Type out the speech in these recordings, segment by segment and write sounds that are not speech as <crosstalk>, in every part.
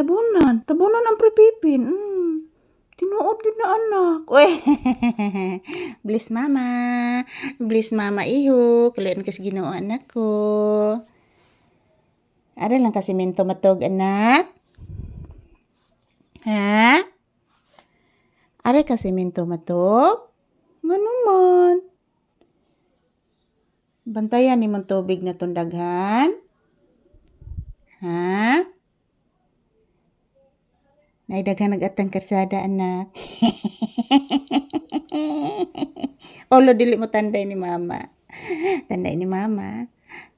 Tabunan. Tabunan ang prepipin. Mm. Tinuod gid na anak. Uy. <laughs> Bless mama. Bless mama iho. Kulian kasi ginoo anak ko. Ara lang kasi minto matog anak. Ha? Are kasi minto matog? Manuman. Bantayan ni mong tubig na tundaghan. Ha? Naidaghan nagatang karsada anak. <laughs> Olo dili mo tanday ni mama. Tanday ni mama.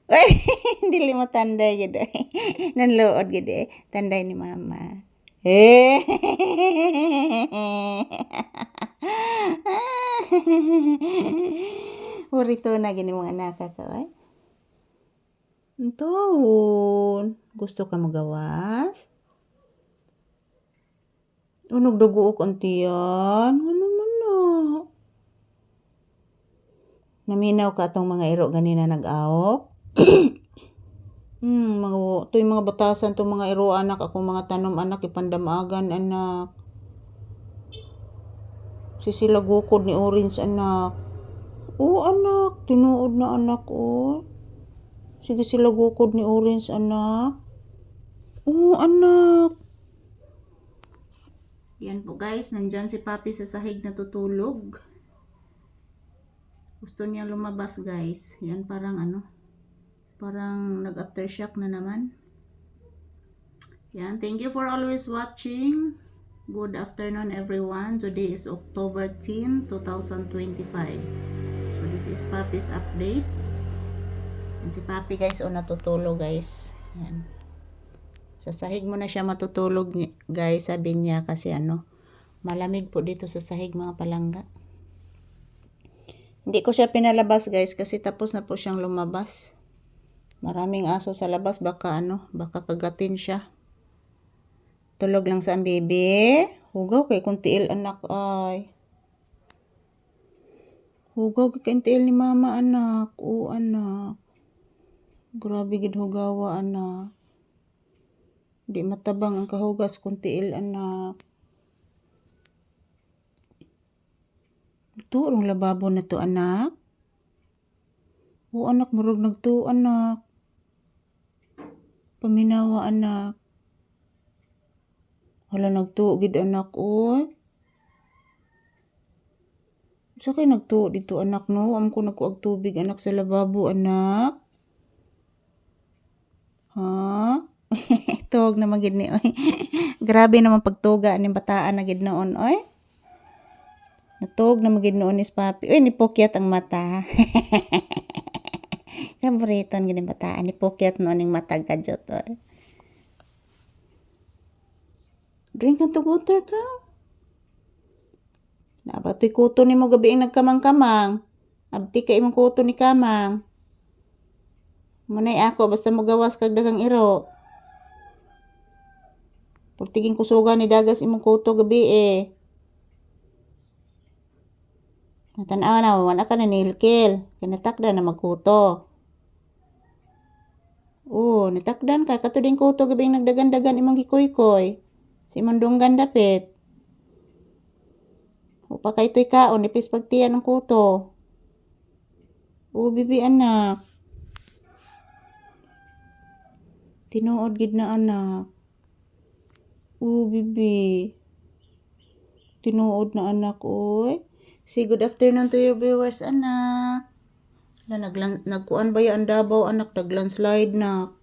Uy, <laughs> dili mo tanday gid. <laughs> Nanluod gid eh. Tanday ni mama. Eh. Urito na gini mga anak ka ay. Anton, gusto ka magawas? Unog dugo og antiyan. Ano man na? Naminaw ka atong mga iro ganina nag-awop? <clears throat> hmm, mga tuy mga batasan tong mga iro anak ako mga tanom anak ipandamagan anak. Sisilagukod ni Orange anak. Oo anak, tinuod na anak oh. Sige sila gukod ni Orange anak. Oo anak. Yan po guys, nandyan si Papi sa sahig natutulog. Gusto niya lumabas guys. Yan parang ano, parang nag-aftershock na naman. Yan, thank you for always watching. Good afternoon everyone. Today is October 10, 2025. So this is Papi's update. Yan si Papi guys, o natutulog guys. Yan. Sa sahig mo na siya matutulog guys, sabi niya kasi ano, malamig po dito sa sahig mga palangga. Hindi ko siya pinalabas guys kasi tapos na po siyang lumabas. Maraming aso sa labas, baka ano, baka kagatin siya. Tulog lang sa ang baby. Hugaw kay kung anak ay. Hugaw kay kung ni mama anak. Oo anak. Grabe gid hugawa anak. Di matabang ang kahugas kung tiil anak. Ang lababo na to anak. Oo anak murag nagtuo anak. Paminawa anak. Wala nagtuo gid anak oy. Sa kay nagtuo dito anak no? Am ko nagkuag tubig anak sa lababo anak. Ha? <laughs> Tog na magid ni oy. <laughs> Grabe naman pagtuga ni bataan na gid noon oy. Natog na magid noon ni papi. Uy, nipokyat ang mata. <laughs> Kaburiton gini bataan nipokyat noon ning mata gadyot oy. Drink to water ka. Nabatoy kuto ni mo gabi ang nagkamang-kamang. Abti ka imong kuto ni kamang. Manay ako basta mo gawas kag daghang iro. Pagtiging kusugan ni dagas imong kuto gabi eh. Natanawa na, wala ka na nilkil. Kinatakda na magkuto. Oo, natakdan ka. Kato din kuto gabi nagdagan-dagan imong gikoy-koy. Si imong dunggan dapit. Upa kay to'y kaon, ipis pagtiyan ng kuto. Oo, bibi anak. Tinuod gid na anak. Oo, bibi. Tinuod na anak, oy. Say good afternoon to your viewers, anak. Na naglan nagkuan ba ang Davao anak naglandslide na.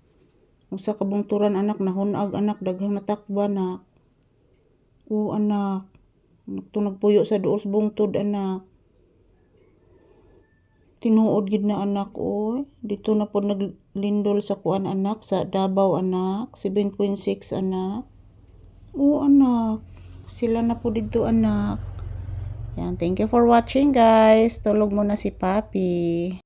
Usa ka bungturan anak nahunag anak daghang natakba nak. Oo anak. Anak nagpuyo sa duos bungtod anak. Tinuod gid na anak oy. Dito na po naglindol sa kuan anak sa Davao anak. 7.6 anak. Oo anak. Sila na po dito anak. Yan, thank you for watching guys. Tulog muna si Papi.